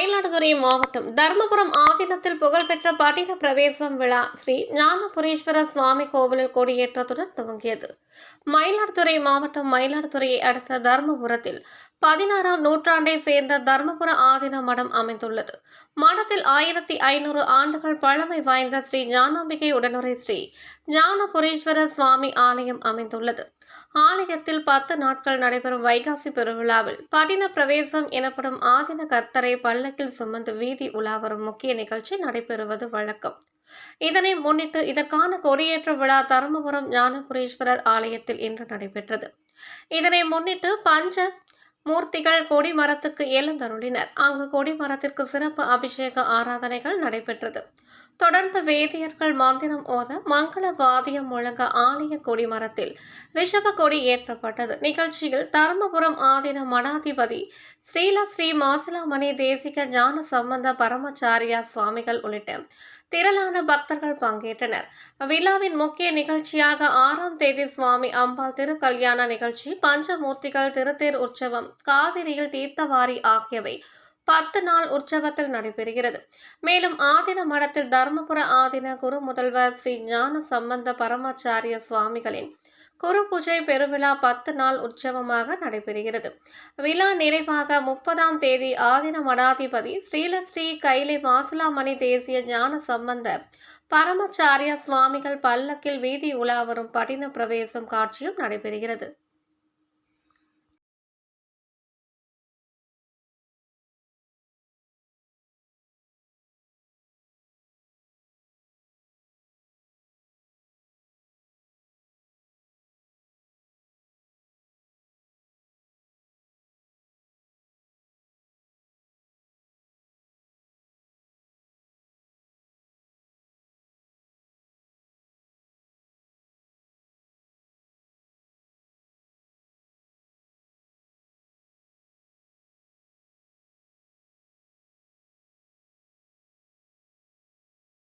மயிலாடுதுறை மாவட்டம் தர்மபுரம் ஆதீனத்தில் புகழ்பெற்ற பட்டின பிரவேசம் விழா ஸ்ரீ ஞானபுரீஸ்வர சுவாமி கோவிலில் கொடியேற்றத்துடன் துவங்கியது. மயிலாடுதுறை மாவட்டம் மயிலாடுதுறையை அடுத்த தர்மபுரத்தில் பதினாறாம் நூற்றாண்டை சேர்ந்த தர்மபுர ஆதீன மடம் அமைந்துள்ளது. மடத்தில் ஆயிரத்தி ஐநூறு ஆண்டுகள் பழமை வாய்ந்த ஸ்ரீ ஞானாம்பிகை உடனுரை ஸ்ரீ ஞானபுரீஸ்வர சுவாமி ஆலயம் அமைந்துள்ளது. ஆலயத்தில் பத்து நாட்கள் நடைபெறும் வைகாசி பெருவிழாவில் படின பிரவேசம் எனப்படும் ஆதின கர்த்தரை பல்லக்கில் சுமந்து வீதி உலாவரும் முக்கிய நிகழ்ச்சி நடைபெறுவது வழக்கம். இதனை முன்னிட்டு இதற்கான கொடியேற்ற விழா தருமபுரம் ஞானபுரீஸ்வரர் ஆலயத்தில் இன்று நடைபெற்றது. இதனை முன்னிட்டு பஞ்ச மூர்த்திகள் கொடிமரத்துக்கு எழுந்தருளினர் அங்கு கொடிமரத்திற்கு சிறப்பு அபிஷேக ஆராதனைகள் நடைபெற்றது. தொடர்ந்து வேதியர்கள் மந்திரம் ஓத மங்களவாதியம் முழங்க ஆலய கொடிமரத்தில் விஷப கொடி ஏற்றப்பட்டது. நிகழ்ச்சியில் தருமபுரம் ஆதீன மடாதிபதி ஸ்ரீல ஸ்ரீ மாசிலாமணி தேசிக ஞான சம்பந்த பரமச்சாரியா சுவாமிகள் உள்ளிட்ட திரளான பக்தர்கள் பங்கேற்றனர். விழாவின் முக்கிய நிகழ்ச்சியாக ஆறாம் தேதி சுவாமி அம்பாள் திருக்கல்யாண நிகழ்ச்சி பஞ்சமூர்த்திகள் திருத்தேர் உற்சவம் காவிரியில் தீர்த்தவாரி ஆகியவை பத்து நாள் உற்சவத்தில் நடைபெறுகிறது. மேலும் ஆதின மடத்தில் தர்மபுர ஆதின குரு முதல்வர் ஸ்ரீ ஞான சம்பந்த பரமாச்சாரிய சுவாமிகளின் குரு பூஜை பெருவிழா பத்து நாள் உற்சவமாக நடைபெறுகிறது. விழா நிறைவாக முப்பதாம் தேதி ஆதின மடாதிபதி ஸ்ரீலஸ்ரீ கைலை மாசிலாமணி தேசிய ஞான சம்பந்த பரமச்சாரிய சுவாமிகள் பல்லக்கில் வீதி உலா வரும் படின பிரவேசம் காட்சியும் நடைபெறுகிறது.